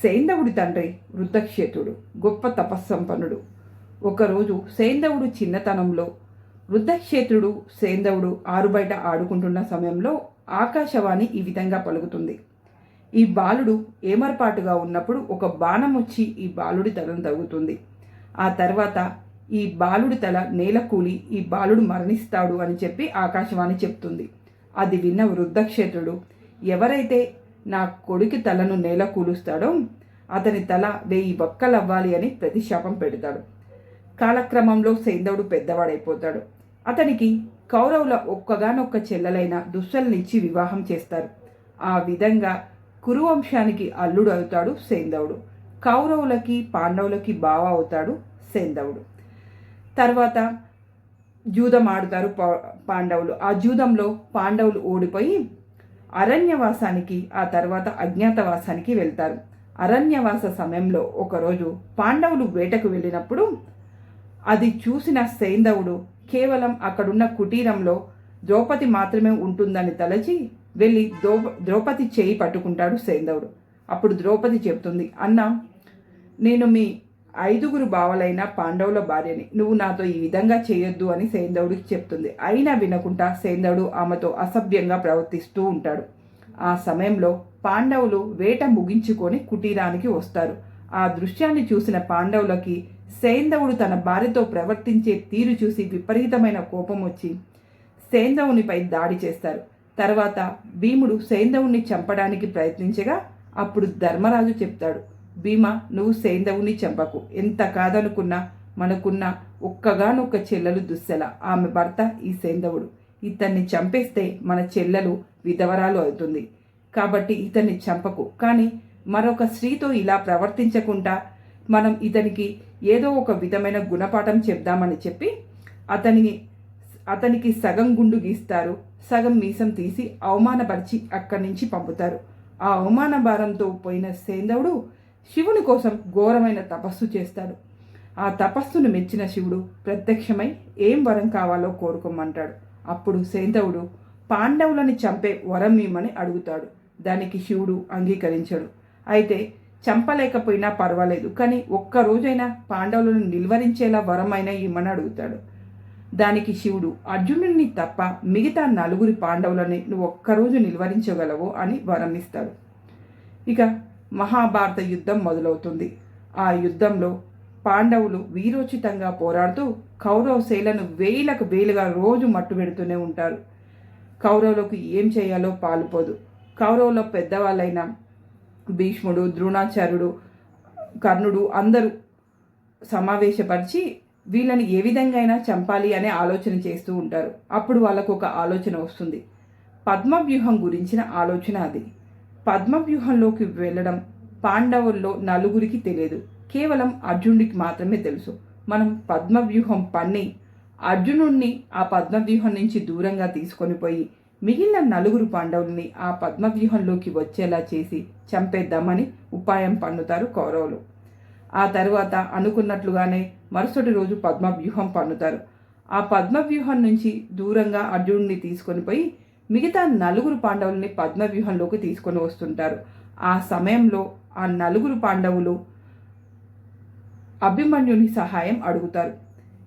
సైంధవుడి తండ్రి వృద్ధక్షేత్రుడు గొప్ప తపస్సంపన్నుడు. ఒకరోజు సైంధవుడు చిన్నతనంలో వృద్ధక్షేత్రుడు సేంధవుడు ఆరుబయట ఆడుకుంటున్న సమయంలో ఆకాశవాణి ఈ విధంగా పలుకుతుంది. ఈ బాలుడు ఏమర్పాటుగా ఉన్నప్పుడు ఒక బాణం వచ్చి ఈ బాలుడి తలను తగ్గుతుంది ఆ తర్వాత ఈ బాలుడి తల నేల కూలి ఈ బాలుడు మరణిస్తాడు అని చెప్పి ఆకాశవాణి చెప్తుంది. అది విన్న వృద్ధక్షేత్రుడు ఎవరైతే నా కొడుకు తలను నేల కూలుస్తాడో అతని తల వెయ్యి బొక్కలవ్వాలి అని ప్రతిశాపం పెడతాడు. కాలక్రమంలో సైంధవుడు పెద్దవాడైపోతాడు. అతనికి కౌరవుల ఒక్కగానొక్క చెల్లెలైన దుస్సల్నిచ్చి వివాహం చేస్తారు. ఆ విధంగా కురువంశానికి అల్లుడు అవుతాడు సేందవుడు. కౌరవులకి పాండవులకి బావ అవుతాడు సేందవుడు. తర్వాత జూదం ఆడుతారు పా- పాండవులు. ఆ జూదంలో పాండవులు ఓడిపోయి అరణ్యవాసానికి ఆ తర్వాత అజ్ఞాతవాసానికి వెళ్తారు. అరణ్యవాస సమయంలో ఒకరోజు పాండవులు వేటకు వెళ్ళినప్పుడు అది చూసిన సైంధవుడు కేవలం అక్కడున్న కుటీరంలో ద్రౌపది మాత్రమే ఉంటుందని తలచి వెళ్ళి ద్రౌ ద్రౌపది చేయి పట్టుకుంటాడు సైంధవుడు అప్పుడు ద్రౌపది చెప్తుంది అన్న నేను మీ ఐదుగురు బావలైన పాండవుల భార్యని నువ్వు నాతో ఈ విధంగా చేయొద్దు అని సేందవుడికి చెప్తుంది. అయినా వినకుండా సేందవుడు ఆమెతో అసభ్యంగా ప్రవర్తిస్తూ ఉంటాడు. ఆ సమయంలో పాండవులు వేట ముగించుకొని కుటీరానికి వస్తారు. ఆ దృశ్యాన్ని చూసిన పాండవులకి సేందవుడు తన భార్యతో ప్రవర్తించే తీరు చూసి విపరీతమైన కోపం వచ్చి సేందవునిపై దాడి చేస్తారు. తర్వాత భీముడు సేందవుణ్ణి చంపడానికి ప్రయత్నించగా అప్పుడు ధర్మరాజు చెప్తాడు. భీమా నువ్వు సేందవుని చంపకు. ఎంత కాదనుకున్నా మనకున్న ఒక్కగానొక్క చెల్లెలు దుస్సెల. ఆమె భర్త ఈ సేందవుడు. ఇతన్ని చంపేస్తే మన చెల్లెలు విధవరాలు అవుతుంది. కాబట్టి ఇతన్ని చంపకు. కానీ మరొక స్త్రీతో ఇలా ప్రవర్తించకుండా మనం ఇతనికి ఏదో ఒక విధమైన గుణపాఠం చెప్దామని చెప్పి అతని అతనికి సగం గుండు గీస్తారు. సగం మీసం తీసి అవమానపరిచి అక్కడి నుంచి పంపుతారు. ఆ అవమాన భారంతో పోయిన సేందవుడు శివుని కోసం ఘోరమైన తపస్సు చేస్తాడు. ఆ తపస్సును మెచ్చిన శివుడు ప్రత్యక్షమై ఏం వరం కావాలో కోరుకోమంటాడు. అప్పుడు సేంతవుడు పాండవులని చంపే వరం ఇమ్మని అడుగుతాడు. దానికి శివుడు అంగీకరించాడు. అయితే చంపలేకపోయినా పర్వాలేదు కానీ ఒక్క రోజైనా పాండవులను నిల్వరించేలా వరమైనా ఇమ్మని అడుగుతాడు. దానికి శివుడు అర్జునుడిని తప్ప మిగతా నలుగురి పాండవులని నువ్వు ఒక్కరోజు నిల్వరించగలవు అని వరం ఇస్తాడు ఇక మహాభారత యుద్ధం మొదలవుతుంది. ఆ యుద్ధంలో పాండవులు వీరోచితంగా పోరాడుతూ కౌరవ శైలను వేలకు వేలుగా రోజు మట్టు పెడుతూనే ఉంటారు. కౌరవులకు ఏం చేయాలో పాలుపోదు. కౌరవుల పెద్దవాళ్ళైన భీష్ముడు ద్రోణాచార్యుడు కర్ణుడు అందరూ సమావేశపరిచి వీళ్ళని ఏ విధంగా అయినా చంపాలి అనే ఆలోచన చేస్తూ ఉంటారు. అప్పుడు వాళ్ళకు ఒక ఆలోచన వస్తుంది. పద్మవ్యూహం గురించిన ఆలోచన అది. పద్మవ్యూహంలోకి వెళ్ళడం పాండవుల్లో నలుగురికి తెలియదు. కేవలం అర్జునుడికి మాత్రమే తెలుసు. మనం పద్మవ్యూహం పన్ని అర్జునుడిని ఆ పద్మవ్యూహం నుంచి దూరంగా తీసుకొని పోయి మిగిలిన నలుగురు పాండవుల్ని ఆ పద్మవ్యూహంలోకి వచ్చేలా చేసి చంపేద్దామని ఉపాయం పన్నుతారు కౌరవులు. ఆ తర్వాత అనుకున్నట్లుగానే మరుసటి రోజు పద్మవ్యూహం పన్నుతారు. ఆ పద్మవ్యూహం నుంచి దూరంగా అర్జునుడిని తీసుకొని పోయి మిగతా నలుగురు పాండవుల్ని పద్మవ్యూహంలోకి తీసుకొని వస్తుంటారు. ఆ సమయంలో ఆ నలుగురు పాండవులు అభిమన్యుని సహాయం అడుగుతారు.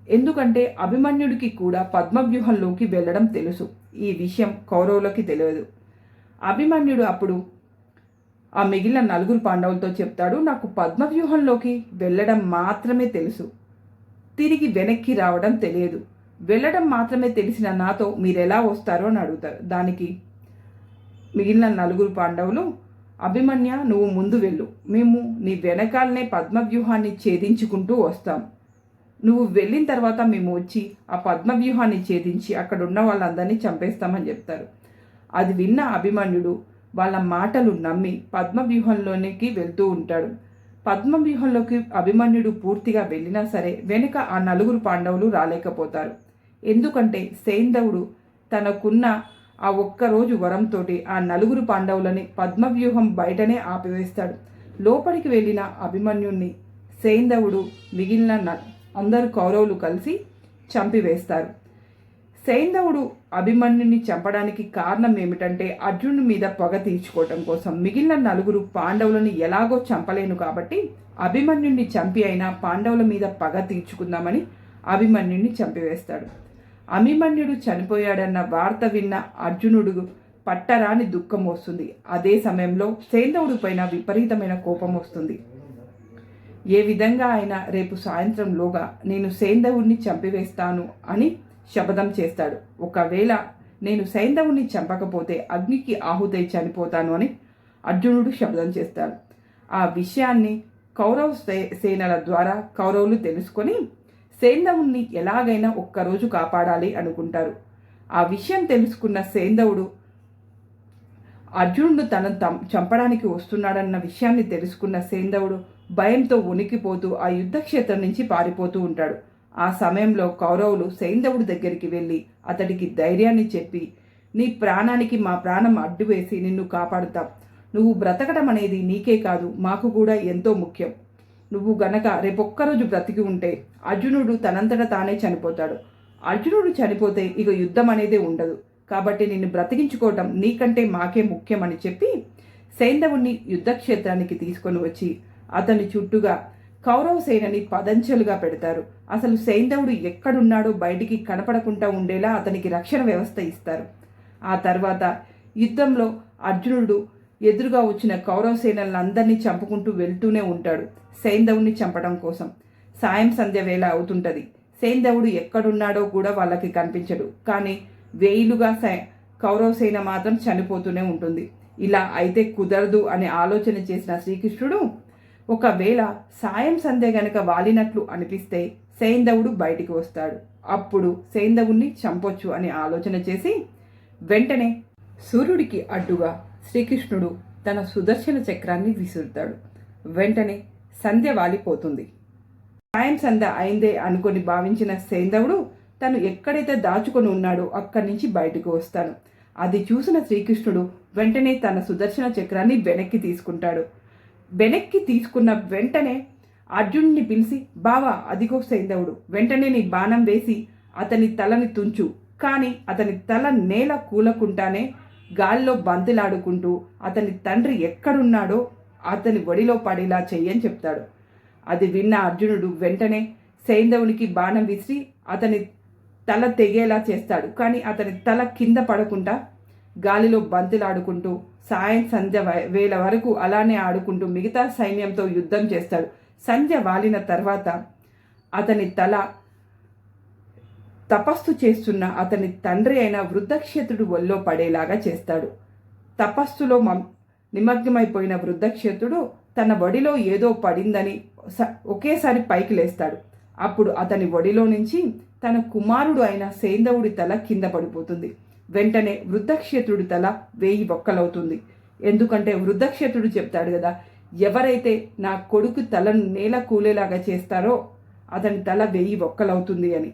ఎందుకంటే అభిమన్యుడికి కూడా పద్మవ్యూహంలోకి వెళ్ళడం తెలుసు. ఈ విషయం కౌరవులకి తెలియదు. అభిమన్యుడు అప్పుడు ఆ మిగిలిన నలుగురు పాండవులతో చెప్తాడు నాకు పద్మవ్యూహంలోకి వెళ్ళడం మాత్రమే తెలుసు. తిరిగి వెనక్కి రావడం తెలియదు. వెళ్ళడం మాత్రమే తెలిసిన నాతో మీరు ఎలా వస్తారో అని అడుగుతారు. దానికి మిగిలిన నలుగురు పాండవులు అభిమన్య నువ్వు ముందు వెళ్ళు. మేము నీ వెనకాలనే పద్మవ్యూహాన్ని ఛేదించుకుంటూ వస్తాం. నువ్వు వెళ్ళిన తర్వాత మేము వచ్చి ఆ పద్మవ్యూహాన్ని ఛేదించి అక్కడ ఉన్న వాళ్ళందరినీ చంపేస్తామని చెప్తారు. అది విన్న అభిమన్యుడు వాళ్ళ మాటలు నమ్మి పద్మవ్యూహంలోనికి వెళ్తూ ఉంటాడు. పద్మవ్యూహంలోకి అభిమన్యుడు పూర్తిగా వెళ్ళినా సరే వెనుక ఆ నలుగురు పాండవులు రాలేకపోతారు. ఎందుకంటే సైంధవుడు తనకున్న ఆ ఒక్కరోజు వరంతోటి ఆ నలుగురు పాండవులని పద్మవ్యూహం బయటనే ఆపివేస్తాడు. లోపలికి వెళ్ళిన అభిమన్యుణ్ణి సైంధవుడు మిగిలిన న- అందరు కౌరవులు కలిసి చంపివేస్తారు. సైంధవుడు అభిమన్యుని చంపడానికి కారణం ఏమిటంటే అర్జునుడి మీద పగ తీర్చుకోవటం కోసం మిగిలిన నలుగురు పాండవులను ఎలాగో చంపలేను కాబట్టి అభిమన్యుణ్ణి చంపి అయినా పాండవుల మీద పగ తీర్చుకుందామని అభిమన్యుణ్ణి చంపివేస్తాడు. అభిమన్యుడు చనిపోయాడన్న వార్త విన్న అర్జునుడు పట్టరాని దుఃఖం వస్తుంది. అదే సమయంలో సేంద్రుడి పైన విపరీతమైన కోపం వస్తుంది. ఏ విధంగా ఆయన రేపు సాయంత్రంలోగా నేను సేంధవుణ్ణి చంపివేస్తాను అని శపథం చేస్తాడు. ఒకవేళ నేను సైంధవుని చంపకపోతే అగ్నికి ఆహుతై చనిపోతాను అని అర్జునుడు శపథం చేస్తాడు. ఆ విషయాన్ని కౌరవ సేనల ద్వారా కౌరవులు తెలుసుకొని సేందవుణ్ణి ఎలాగైనా ఒక్కరోజు కాపాడాలి అనుకుంటారు. ఆ విషయం తెలుసుకున్న సేందవుడు అర్జునుడు తన చంపడానికి వస్తున్నాడన్న విషయాన్ని తెలుసుకున్న సేందవుడు భయంతో ఉనికిపోతూ ఆ యుద్ధక్షేత్రం నుంచి పారిపోతూ ఉంటాడు. ఆ సమయంలో కౌరవులు సైంధవుడి దగ్గరికి వెళ్ళి అతడికి ధైర్యాన్ని చెప్పి నీ ప్రాణానికి మా ప్రాణం అడ్డు వేసి నిన్ను కాపాడుతాం. నువ్వు బ్రతకడం అనేది నీకే కాదు మాకు కూడా ఎంతో ముఖ్యం. నువ్వు గనక రేపొక్కరోజు బ్రతికి ఉంటే అర్జునుడు తనంతట తానే చనిపోతాడు. అర్జునుడు చనిపోతే ఇక యుద్ధం అనేదే ఉండదు. కాబట్టి నిన్ను బ్రతికించుకోవటం నీకంటే మాకే ముఖ్యమని చెప్పి సైంధవుణ్ణి యుద్ధక్షేత్రానికి తీసుకొని వచ్చి అతని చుట్టూగా కౌరవ సేనని పదంచెలుగా పెడతారు. అసలు సైంధవుడు ఎక్కడున్నాడో బయటికి కనపడకుండా ఉండేలా అతనికి రక్షణ వ్యవస్థ ఇస్తారు. ఆ తర్వాత యుద్ధంలో అర్జునుడు ఎదురుగా వచ్చిన కౌరవ సేనలందరినీ చంపుకుంటూ వెళ్తూనే ఉంటాడు సైంధవుని చంపడం కోసం. సాయం సంధ్య వేళ అవుతుంటది. సైంధవుడు ఎక్కడున్నాడో కూడా వాళ్ళకి కనిపించడు. కానీ వేయిలుగా కౌరవ సేన మాత్రం చనిపోతూనే ఉంటుంది. ఇలా అయితే కుదరదు అనే ఆలోచన చేసిన శ్రీకృష్ణుడు ఒకవేళ సాయం సంధ్య గనక వాలినట్లు అనిపిస్తే సైంధవుడు బయటికి వస్తాడు. అప్పుడు సైంధవుణ్ణి చంపొచ్చు అని ఆలోచన చేసి వెంటనే సూర్యుడికి అడ్డుగా శ్రీకృష్ణుడు తన సుదర్శన చక్రాన్ని విసురుతాడు. వెంటనే సంధ్య వాలిపోతుంది. సాయం సంధ్య అయిందే అనుకొని భావించిన సైంధవుడు తను ఎక్కడైతే దాచుకొని ఉన్నాడో అక్కడి నుంచి బయటకు వస్తాడు. అది చూసిన శ్రీకృష్ణుడు వెంటనే తన సుదర్శన చక్రాన్ని వెనక్కి తీసుకుంటాడు. వెనక్కి తీసుకున్న వెంటనే అర్జునుడిని పిలిచి బావా అదిగో సైంధవుడు వెంటనే నీ బాణం వేసి అతని తలని తుంచు. కానీ అతని తల నేల కూలకుండానే గాలిలో బంతులాడుకుంటూ అతని తండ్రి ఎక్కడున్నాడో అతని ఒడిలో పడేలా చెయ్యని చెప్తాడు. అది విన్న అర్జునుడు వెంటనే సైంధవునికి బాణం విసిరి అతని తల తెగేలా చేస్తాడు. కానీ అతని తల కింద పడకుండా గాలిలో బంతులాడుకుంటూ సాయం సంధ్య వేల వరకు అలానే ఆడుకుంటూ మిగతా సైన్యంతో యుద్ధం చేస్తాడు. సంధ్య వాలిన తర్వాత అతని తల తపస్సు చేస్తున్న అతని తండ్రి అయిన వృద్ధక్షేత్రుడు ఒల్లో పడేలాగా చేస్తాడు. తపస్సులో నిమగ్నమైపోయిన వృద్ధక్షేత్రుడు తన వడిలో ఏదో పడిందని ఒకేసారి పైకి లేస్తాడు. అప్పుడు అతని ఒడిలో నుంచి తన కుమారుడు అయిన సేందవుడి తల కింద పడిపోతుంది. వెంటనే వృద్ధక్షేత్రుడి తల వేయి బొక్కలవుతుంది ఎందుకంటే వృద్ధక్షేత్రుడు చెప్తాడు కదా ఎవరైతే నా కొడుకు తలను నేల కూలేలాగా చేస్తారో అతని తల వెయ్యి బొక్కలవుతుంది అని.